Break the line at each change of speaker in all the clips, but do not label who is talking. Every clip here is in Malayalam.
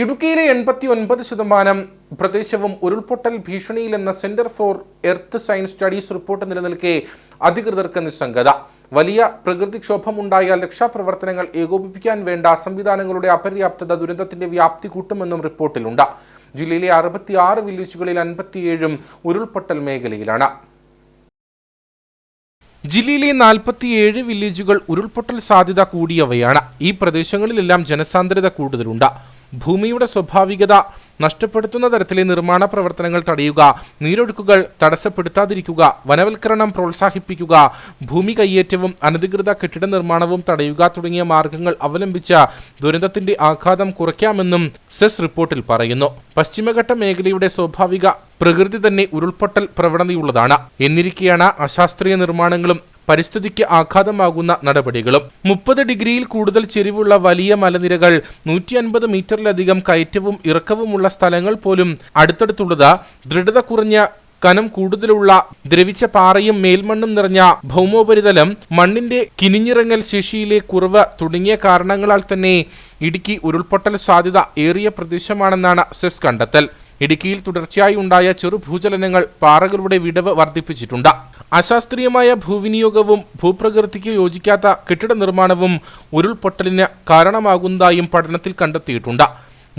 ഇടുക്കിയിലെ എൺപത്തി ഒൻപത് ശതമാനം പ്രദേശവും ഉരുൾപൊട്ടൽ ഭീഷണിയിലെന്ന Centre for Earth Science Studies report നിലനിൽക്കെ അധികൃതർക്ക് നിസ്സംഗത. വലിയ പ്രകൃതിക്ഷോഭമുണ്ടായാൽ രക്ഷാപ്രവർത്തനങ്ങൾ ഏകോപിപ്പിക്കാൻ വേണ്ട സംവിധാനങ്ങളുടെ അപര്യാപ്തത ദുരന്തത്തിന്റെ വ്യാപ്തി കൂട്ടുമെന്നും റിപ്പോർട്ടിലുണ്ട്. ജില്ലയിലെ അറുപത്തിയാറ് വില്ലേജുകളിൽ അൻപത്തിയേഴും ഉരുൾപൊട്ടൽ മേഖലയിലാണ്. ജില്ലയിലെ നാൽപ്പത്തിയേഴ് വില്ലേജുകൾ ഉരുൾപൊട്ടൽ സാധ്യത കൂടിയവയാണ്. ഈ പ്രദേശങ്ങളിലെല്ലാം ജനസാന്ദ്രത കൂടുതലുണ്ട്. ഭൂമിയുടെ സ്വാഭാവികത നഷ്ടപ്പെടുത്തുന്ന തരത്തിലെ നിർമ്മാണ പ്രവർത്തനങ്ങൾ തടയുക നീരൊഴുക്കുകൾ തടസ്സപ്പെടുത്താതിരിക്കുക വനവൽക്കരണം പ്രോത്സാഹിപ്പിക്കുക ഭൂമി കയ്യേറ്റവും അനധികൃത കെട്ടിട നിർമ്മാണവും തടയുക തുടങ്ങിയ മാർഗങ്ങൾ അവലംബിച്ച ദുരന്തത്തിന്റെ ആഘാതം കുറയ്ക്കാമെന്നും സെസ് റിപ്പോർട്ടിൽ പറയുന്നു. പശ്ചിമഘട്ട മേഖലയുടെ സ്വാഭാവിക പ്രകൃതി തന്നെ ഉരുൾപൊട്ടൽ പ്രവണതയുള്ളതാണ്. എന്നിരിക്കെയാണ് അശാസ്ത്രീയ നിർമ്മാണങ്ങളും പരിസ്ഥിതിക്ക് ആഘാതമാകുന്ന നടപടികളും. മുപ്പത് ഡിഗ്രിയിൽ കൂടുതൽ ചെരിവുള്ള വലിയ മലനിരകൾ നൂറ്റി അൻപത് മീറ്ററിലധികം കയറ്റവും ഇറക്കവുമുള്ള സ്ഥലങ്ങൾ പോലും അടുത്തടുത്തുള്ളത്. ദൃഢത കുറഞ്ഞ കനം കൂടുതലുള്ള ദ്രവിച്ച പാറയും മേൽമണ്ണും നിറഞ്ഞ ഭൗമോപരിതലം മണ്ണിന്റെ കിനിഞ്ഞിറങ്ങൽ ശേഷിയിലെ കുറവ് തുടങ്ങിയ കാരണങ്ങളാൽ തന്നെ ഇടുക്കി ഉരുൾപൊട്ടൽ സാധ്യത ഏറിയ പ്രദേശമാണെന്നാണ് സെസ് കണ്ടെത്തൽ. ഇടുക്കിയിൽ തുടർച്ചയായി ഉണ്ടായ ചെറുഭൂചലനങ്ങൾ പാറകളുടെ വിടവ് വർദ്ധിപ്പിച്ചിട്ടുണ്ട്. അശാസ്ത്രീയമായ ഭൂവിനിയോഗവും ഭൂപ്രകൃതിക്ക് യോജിക്കാത്ത കെട്ടിട നിർമ്മാണവും ഉരുൾപൊട്ടലിന് കാരണമാകുന്നതായും പഠനത്തിൽ കണ്ടെത്തിയിട്ടുണ്ട്.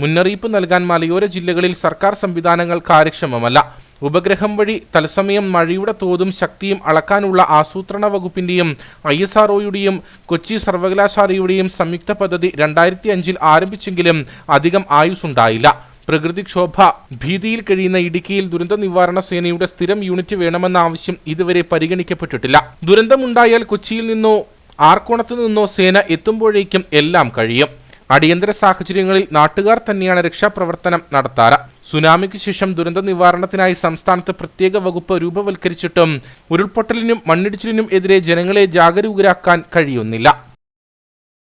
മുന്നറിയിപ്പ് നൽകാൻ മലയോര ജില്ലകളിൽ സർക്കാർ സംവിധാനങ്ങൾ കാര്യക്ഷമമല്ല. ഉപഗ്രഹം വഴി തത്സമയം മഴയുടെ തോതും ശക്തിയും അളക്കാനുള്ള ആസൂത്രണ വകുപ്പിന്റെയും ഐ എസ് ആർഒയുടെയും കൊച്ചി സർവകലാശാലയുടെയും സംയുക്ത പദ്ധതി രണ്ടായിരത്തി അഞ്ചിൽ ആരംഭിച്ചെങ്കിലും അധികം ആയുസ്സുണ്ടായില്ല. പ്രകൃതിക്ഷോഭ ഭീതിയിൽ കഴിയുന്ന ഇടുക്കിയിൽ ദുരന്ത നിവാരണ സേനയുടെ സ്ഥിരം യൂണിറ്റ് വേണമെന്ന ആവശ്യം ഇതുവരെ പരിഗണിക്കപ്പെട്ടിട്ടില്ല. ദുരന്തമുണ്ടായാൽ കൊച്ചിയിൽ നിന്നോ ആർക്കോണത്തു നിന്നോ സേന എത്തുമ്പോഴേക്കും എല്ലാം കഴിയും. അടിയന്തര സാഹചര്യങ്ങളിൽ നാട്ടുകാർ തന്നെയാണ് രക്ഷാപ്രവർത്തനം നടത്താറ്. സുനാമിക്ക് ശേഷം ദുരന്ത നിവാരണത്തിനായി സംസ്ഥാനത്ത് പ്രത്യേക വകുപ്പ് രൂപവൽക്കരിച്ചിട്ടും ഉരുൾപൊട്ടലിനും മണ്ണിടിച്ചിലിനും എതിരെ ജനങ്ങളെ ജാഗരൂകരാക്കാൻ കഴിയുന്നില്ല.